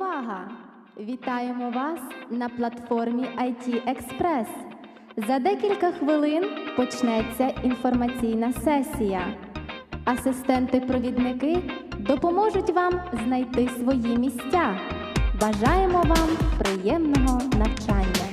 Увага! Вітаємо вас на платформі IT Express. За декілька хвилин почнеться інформаційна сесія. Асистенти-провідники допоможуть вам знайти свої місця. Бажаємо вам приємного навчання!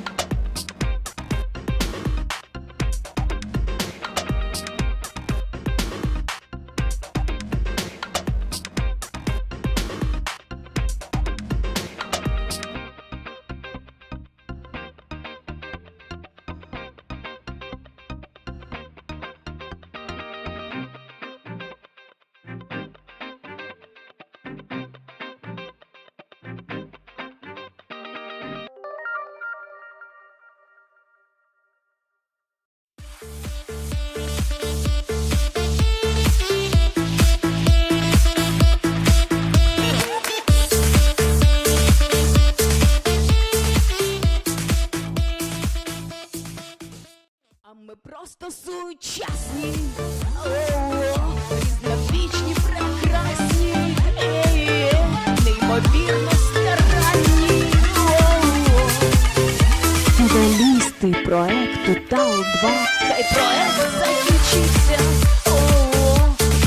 Проекту ТАЛ-2, хай проект закінчиться, О,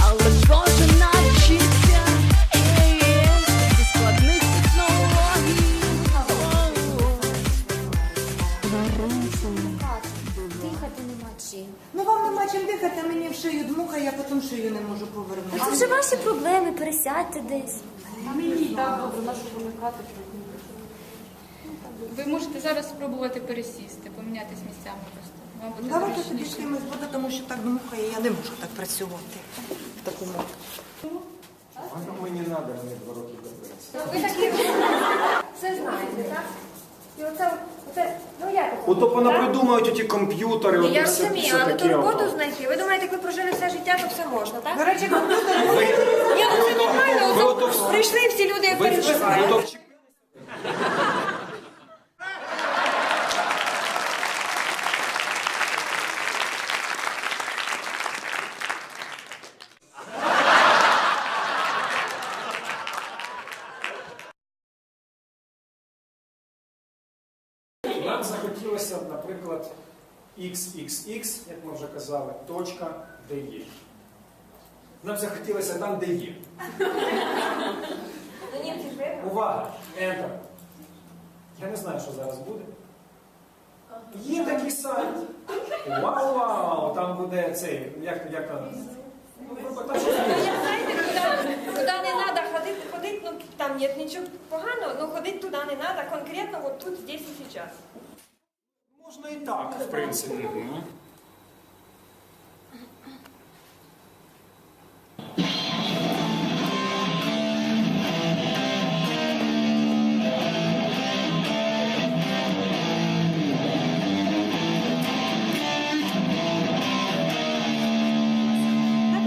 але кожен навчиться, Е-е, зі складних технологій. О, Дихати нема чим. Ну вам нема чим дихати, а мені в шию дмуха, я потім шию не можу повернути. Це вже ваші проблеми, пересядьте десь. Ви можете зараз спробувати пересісти, помінятись місцями просто. Вам буде Давайте тоді зручніше. з буде, тому що так дмухає, я не можу так працювати в такому. Мені треба мені два роки добре. Ви такі все знаєте, так? І оце, оце, ну як це? Ото понапридумають ті комп'ютери, от Я все, розумію, все але ту таке. роботу знайти. Ви думаєте, як ви прожили все життя, то все можна, так? До речі, комп'ютер Ні, ну це нормально. ви Ото ото- Прийшли всі люди, як Ви переживають вчи- Нам захотілося, наприклад, XXX, як ми вже казали, точка, де є. Нам захотілося там, де є. Ну, Увага! Enter. Я не знаю, що зараз буде. Є такий сайт. Вау-вау! Там буде цей, як, як там? Куди не треба ходити, ходити, ну там нет нічого поганого, але ходити туди не треба, конкретно от тут, здесь і зараз. Можна і так, в принципі.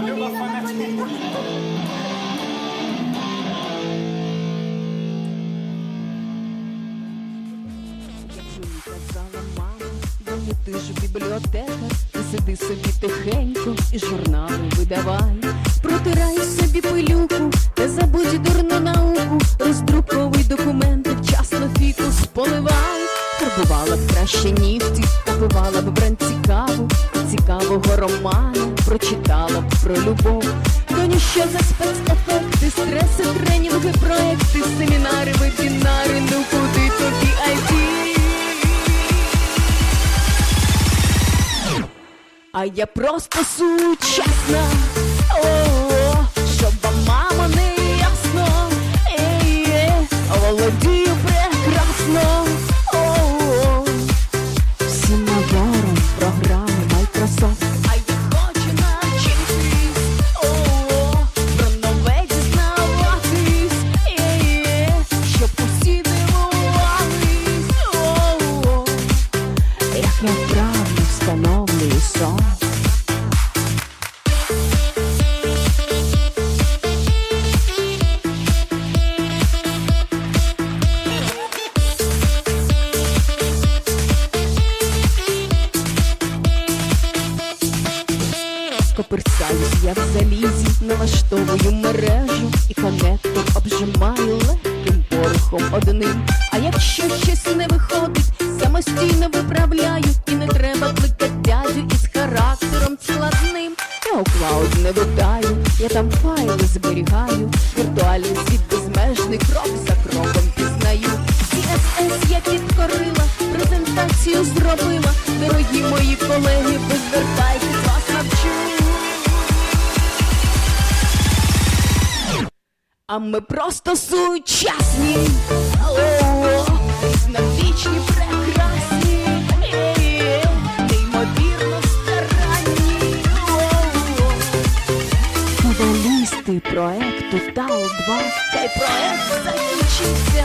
Люба фанатка. Ти ж бібліотекар, ти сиди собі тихенько і журнали видавай. Протирай собі пилюку, не забудь дурну науку, роздруковуй документи, вчасно фікус поливай. Фарбувала б краще нігті, купувала б бренд цікаву, цікавого романа, прочитала б про любов. Доню, що за спецефекти, стреси, тренінги, проекти, семінари, вебінари, ну куди тобі А я просто сучасна, о, щоб вам мама не ясно, Ей-є, володію прекрасно, Коперсаюсь я в залізі, налаштовую мережу і конектор обжимаю легким порохом. одним. А якщо щось не виходить, самостійно виправляю, і не треба кликати дядю із характером складним. Я у клауд не видаю, я там файли зберігаю, віртуальний світ безмежний крок за кроком пізнаю. CSS я підкорила, презентацію зробила. Дорогі мої колеги, ви звертайтесь, А ми просто сучасні, О, різнобічні, прекрасні, неймовірно старанні. О, проекту ТАЛ 2 Та проект закінчився.